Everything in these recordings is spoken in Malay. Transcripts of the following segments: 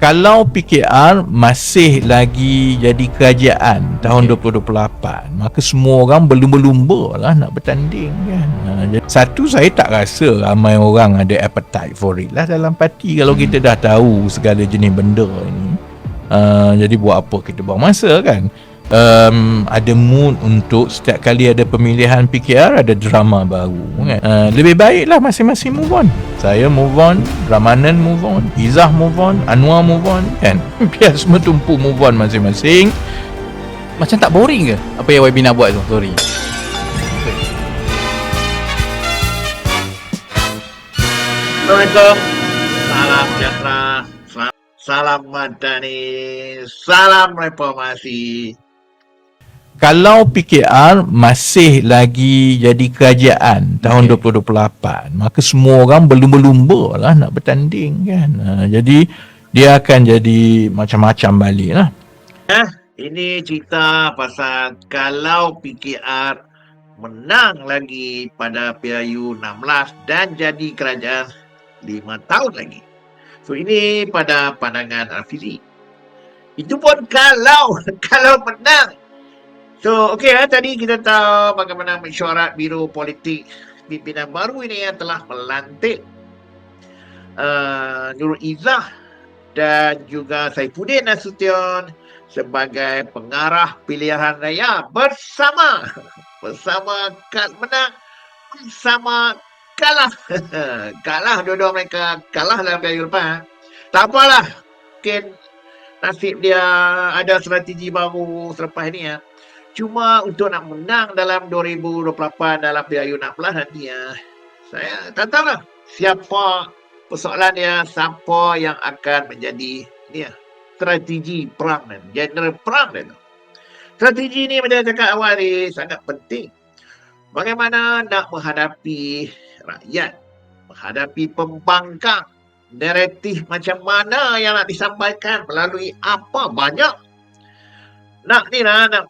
kalau PKR masih lagi jadi kerajaan tahun okay. 2028 maka semua orang berlumba-lumba lah nak bertanding kan ha, satu saya tak rasa ramai orang ada appetite for it lah dalam parti kalau hmm. kita dah tahu segala jenis benda ni uh, jadi buat apa kita buang masa kan um, ada mood untuk setiap kali ada pemilihan PKR ada drama baru kan? uh, lebih baiklah masing-masing move on. Saya move on Ramanan move on Izzah move on Anwar move on kan? Biar semua tumpu move on masing-masing. Macam tak boring ke? Apa yang YB nak buat tu? Sorry. Assalamualaikum. Salam sejahtera. Salam Madani. Salam Reformasi kalau PKR masih lagi jadi kerajaan tahun okay. 2028 maka semua orang berlumba-lumba lah nak bertanding kan? Uh, jadi dia akan jadi macam-macam balik lah. Eh, ini cerita pasal kalau PKR menang lagi pada PRU 16 dan jadi kerajaan 5 tahun lagi. So ini pada pandangan Alfizi. Itu pun kalau kalau menang So, okey eh, tadi kita tahu bagaimana mesyuarat Biro Politik pimpinan baru ini yang telah melantik uh, Nurul Izzah dan juga Saifuddin Nasution sebagai pengarah pilihan raya bersama. Bersama kad menang bersama kalah. Kalah dua-dua mereka kalah dalam pilihan lepas tak apalah. Mungkin nasib dia ada strategi baru selepas ini ya Cuma untuk nak menang dalam 2028 dalam PRU 16 nanti ya. Saya tak tahu lah siapa persoalan dia, siapa yang akan menjadi ni ya, strategi perang dan general perang dia tu. Strategi ni macam cakap awal ni sangat penting. Bagaimana nak menghadapi rakyat, menghadapi pembangkang, naratif macam mana yang nak disampaikan melalui apa banyak. Nak ni lah, nak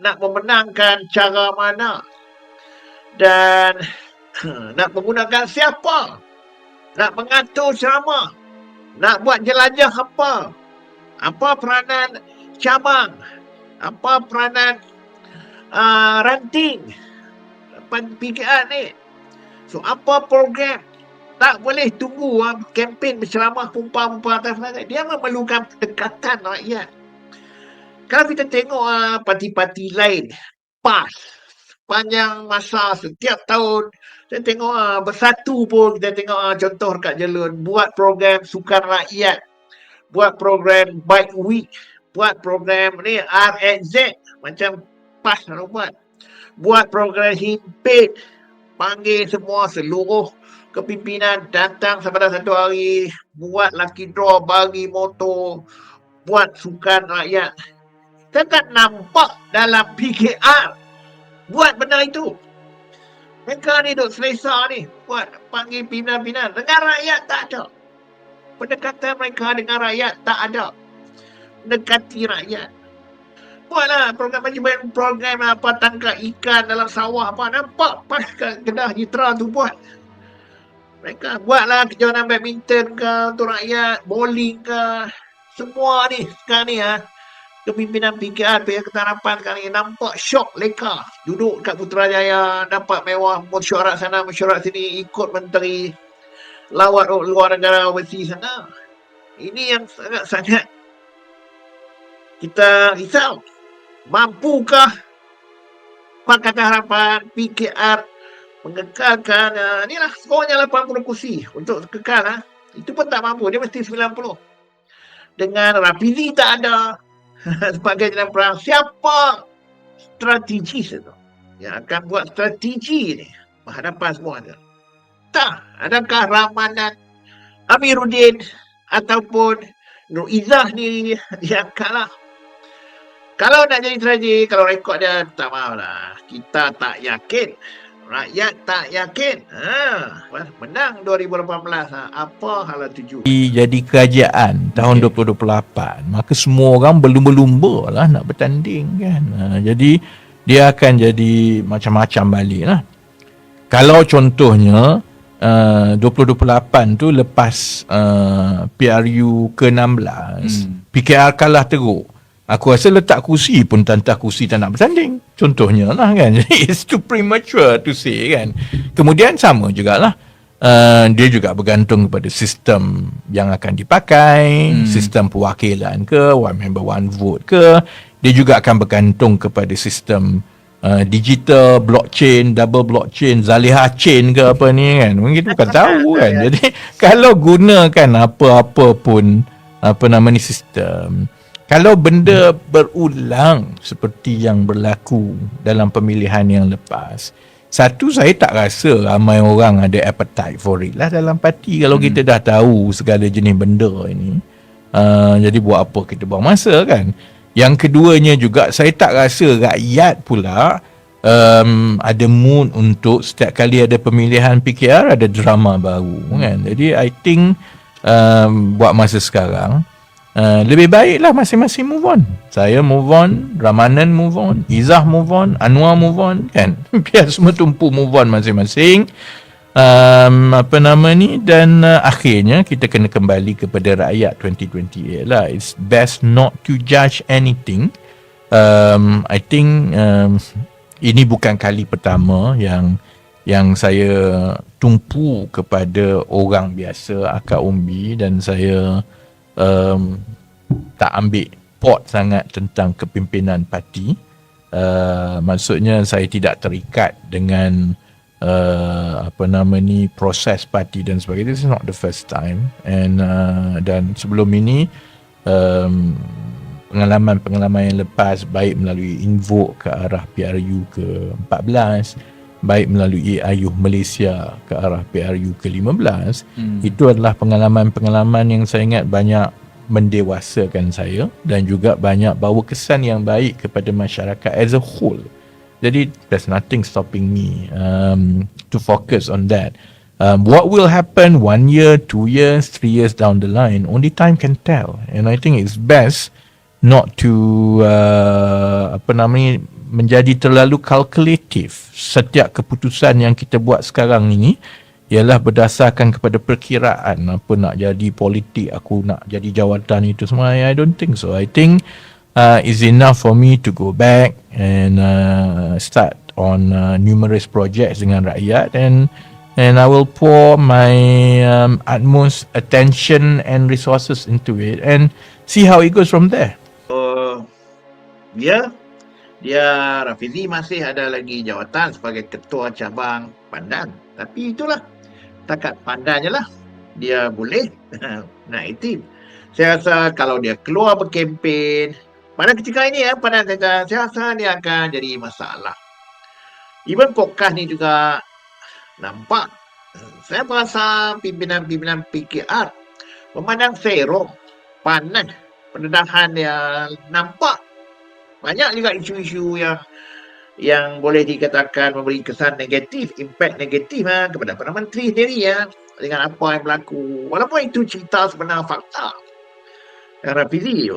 nak memenangkan cara mana. Dan nak menggunakan siapa? Nak mengatur ceramah nak buat jelajah apa? Apa peranan cabang? Apa peranan uh, ranting? PKR ni. So apa program? Tak boleh tunggu uh, kempen berceramah pumpah-pumpah atas dia memerlukan pendekatan rakyat kalau kita tengok uh, parti-parti lain, PAS, panjang masa setiap tahun, kita tengok uh, bersatu pun, kita tengok uh, contoh dekat Jelun, buat program sukan rakyat, buat program bike week, buat program ni RNZ, macam PAS buat. Buat program himpit, panggil semua seluruh kepimpinan datang pada satu hari, buat lucky draw, bagi motor, buat sukan rakyat tak nampak dalam PKR buat benda itu. Mereka ni duk selesa ni buat panggil pimpinan-pimpinan. Dengan rakyat tak ada. Pendekatan mereka dengan rakyat tak ada. Mendekati rakyat. Buatlah program macam program apa tangkap ikan dalam sawah apa. Nampak pas kedah jitra tu buat. Mereka buatlah kejuaraan badminton ke untuk rakyat, bowling ke. Semua ni sekarang ni ha kepimpinan PKR pihak ketarapan kali nampak syok leka. Duduk kat Putrajaya dapat mewah mesyuarat sana mesyuarat sini ikut menteri lawat luar negara overseas sana. Ini yang sangat-sangat kita risau. Mampukah Pakatan Harapan PKR mengekalkan uh, inilah skornya 80 kursi untuk kekal uh. itu pun tak mampu dia mesti 90 dengan Rapizi tak ada sebagai jalan perang siapa strategi itu yang akan buat strategi ni menghadapan semua itu tak adakah Ramanan Amiruddin ataupun Nur Izzah ni yang kalah? Kalau nak jadi strategi kalau rekod dia tak maaf lah. Kita tak yakin rakyat tak yakin. Ha, menang 2018 ha. apa hal tuju? Jadi kerajaan tahun okay. 2028, maka semua orang berlumba-lumba lah nak bertanding kan. Ha, jadi dia akan jadi macam-macam balik lah. Kalau contohnya uh, 2028 tu lepas uh, PRU ke-16 Hmm. PKR kalah teruk aku rasa letak kursi pun tantah kursi tak nak bertanding contohnya lah kan it's too premature to say kan kemudian sama jugalah Uh, dia juga bergantung kepada sistem yang akan dipakai, Hmm. sistem perwakilan ke, one member one vote ke. Dia juga akan bergantung kepada sistem uh, digital, blockchain, double blockchain, Zaliha chain ke apa ni kan. Mungkin kita bukan tahu kan. Jadi kalau gunakan apa-apa pun apa nama ni sistem kalau benda berulang seperti yang berlaku dalam pemilihan yang lepas satu saya tak rasa ramai orang ada appetite for it lah dalam parti. Kalau hmm. kita dah tahu segala jenis benda ini uh, jadi buat apa kita buang masa kan? Yang keduanya juga saya tak rasa rakyat pula um, ada mood untuk setiap kali ada pemilihan PKR ada drama baru kan? Jadi I think um, buat masa sekarang Uh, lebih baiklah masing-masing move on. Saya move on, Ramanan move on, Izah move on, Anwar move on kan. Biar semua tumpu move on masing-masing. Um, apa nama ni dan uh, akhirnya kita kena kembali kepada rakyat 2028 lah. It's best not to judge anything. Um, I think um, ini bukan kali pertama yang yang saya tumpu kepada orang biasa akak umbi dan saya um, tak ambil pot sangat tentang kepimpinan parti. Uh, maksudnya saya tidak terikat dengan uh, apa nama ni proses parti dan sebagainya. This is not the first time. And uh, dan sebelum ini um, pengalaman-pengalaman yang lepas baik melalui invoke ke arah PRU ke-14 baik melalui ayuh Malaysia ke arah PRU ke-15 Hmm. itu adalah pengalaman-pengalaman yang saya ingat banyak mendewasakan saya dan juga banyak bawa kesan yang baik kepada masyarakat as a whole. Jadi there's nothing stopping me um, to focus on that. Um, what will happen one year, two years, three years down the line, only time can tell. And I think it's best not to uh, apa namanya menjadi terlalu kalkulatif. Setiap keputusan yang kita buat sekarang ini ialah berdasarkan kepada perkiraan apa nak jadi politik, aku nak jadi jawatan itu semua. I don't think so. I think uh, it's enough for me to go back and uh, start on uh, numerous projects dengan rakyat and and I will pour my um, utmost attention and resources into it and see how it goes from there. So, dia dia Rafizi masih ada lagi jawatan sebagai ketua cabang Pandan. Tapi itulah takat Pandan je lah. Dia boleh naik tim. Saya rasa kalau dia keluar berkempen pada ketika ini ya Pandan kata saya rasa dia akan jadi masalah. Even Kokah ni juga nampak saya rasa pimpinan-pimpinan PKR memandang serong panas pendedahan dia nampak banyak juga isu-isu yang yang boleh dikatakan memberi kesan negatif, impact negatif ha, kepada Perdana Menteri sendiri ya dengan apa yang berlaku. Walaupun itu cerita sebenar fakta. Rafizi,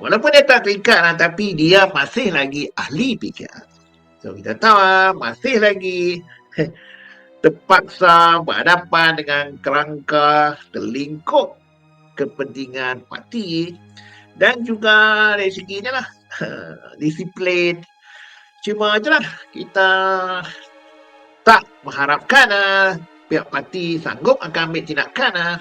walaupun dia tak terikat lah, tapi dia masih lagi ahli PKR. So kita tahu ah, masih lagi terpaksa berhadapan dengan kerangka terlingkup kepentingan parti dan juga dari segi ni lah disiplin. Cuma itulah kita tak mengharapkan uh, pihak parti sanggup akan ambil tindakan uh.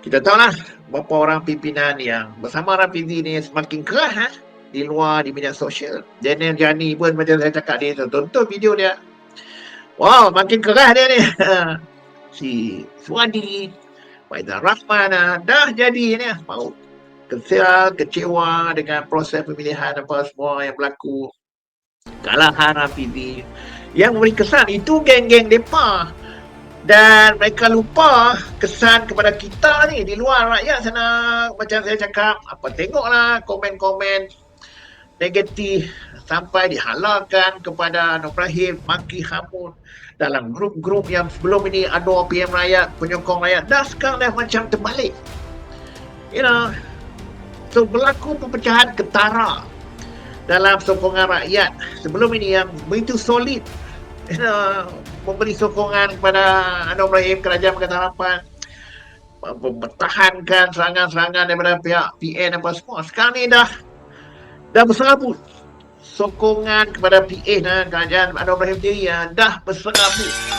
kita tahulah beberapa orang pimpinan yang bersama Rafizi ni semakin keras uh, di luar di media sosial. Daniel Jani pun macam saya cakap dia tonton video dia. Wow makin keras dia ni. Si Suwadi Faizal Rahman dah jadi ni mau kesal, kecewa dengan proses pemilihan apa semua yang berlaku. Kalahan Rafizi. Yang memberi kesan itu geng-geng depa. Dan mereka lupa kesan kepada kita ni di luar rakyat sana. Macam saya cakap, apa tengoklah komen-komen negatif sampai dihalalkan kepada Nur Ibrahim maki hamun dalam grup-grup yang sebelum ini ada PM rakyat, penyokong rakyat. Dah sekarang dah macam terbalik. You know, So berlaku perpecahan ketara dalam sokongan rakyat sebelum ini yang begitu solid. Uh, memberi sokongan kepada Anwar Ibrahim kerajaan Pakatan Harapan mempertahankan serangan-serangan daripada pihak PN apa semua. Sekarang ni dah dah berserabut. Sokongan kepada PN dan kerajaan Anwar Ibrahim sendiri ya, dah berserabut.